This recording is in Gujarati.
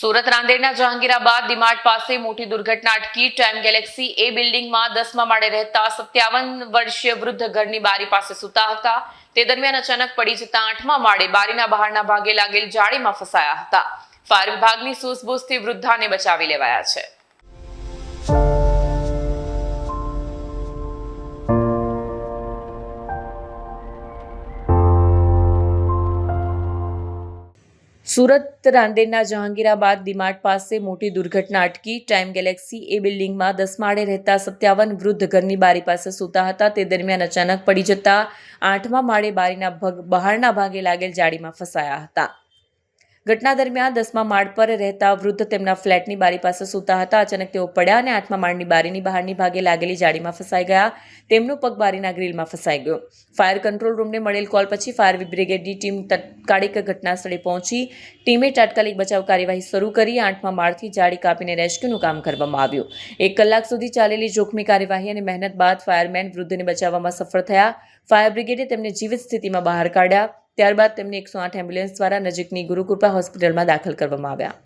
સુરત રાંદેરના જહાંગીરાબાદ ડીમાર્ટ પાસે મોટી દુર્ઘટના અટકી. ટાઈમ ગેલેક્સી એ બિલ્ડિંગમાં દસમા માળે રહેતા સત્યાવન વર્ષીય વૃદ્ધ ઘરની બારી પાસે સૂતા હતા. તે દરમિયાન અચાનક પડી જતા આઠમા માળે બારીના બહારના ભાગે લાગેલ જાળીમાં ફસાયા હતા. ફાયર વિભાગની સૂઝબૂઝથી વૃદ્ધાને બચાવી લેવાયા છે. સુરત રાંદેરના જહાંગીરાબાદ ડીમાર્ટ પાસે મોટી દુર્ઘટના અટકી. ટાઈમ ગેલેક્સી એ બિલ્ડિંગમાં દસ માળે રહેતા સત્યાવન વૃદ્ધ ઘરની બારી પાસે સૂતા હતા. તે દરમિયાન અચાનક પડી જતા આઠમા માળે બારીના ભગ બહારના ભાગે લાગેલ જાળીમાં ફસાયા હતા. ઘટના દરમિયાન દસમા માળ પર રહેતા વૃદ્ધ તેમના ફ્લેટની બારી પાસે સૂતા હતા. અચાનક તેઓ પડ્યા અને આઠમા માળની બારીની બહારની ભાગે લાગેલી જાળીમાં ફસાઈ ગયા. તેમનું પગ બારીના ગ્રીલમાં ફસાઈ ગયો. ફાયર કંટ્રોલ રૂમને મળેલ કોલ પછી ફાયર બ્રિગેડની ટીમ તાત્કાલિક ઘટના સ્થળે પહોંચી. ટીમે તાત્કાલિક બચાવ કાર્યવાહી શરૂ કરી. આઠમા માળથી જાળી કાપીને રેસ્ક્યુનું કામ કરવામાં આવ્યું. એક કલાક સુધી ચાલેલી જોખમી કાર્યવાહી અને મહેનત બાદ ફાયરમેન વૃદ્ધને બચાવવામાં સફળ થયા. ફાયર બ્રિગેડે તેમને જીવિત સ્થિતિમાં બહાર કાઢ્યા. ત્યારબાદ તેમને એકસો આઠ એમ્બ્યુલન્સ દ્વારા નજીકની ગુરુકૃપા હોસ્પિટલમાં દાખલ કરવામાં આવ્યા.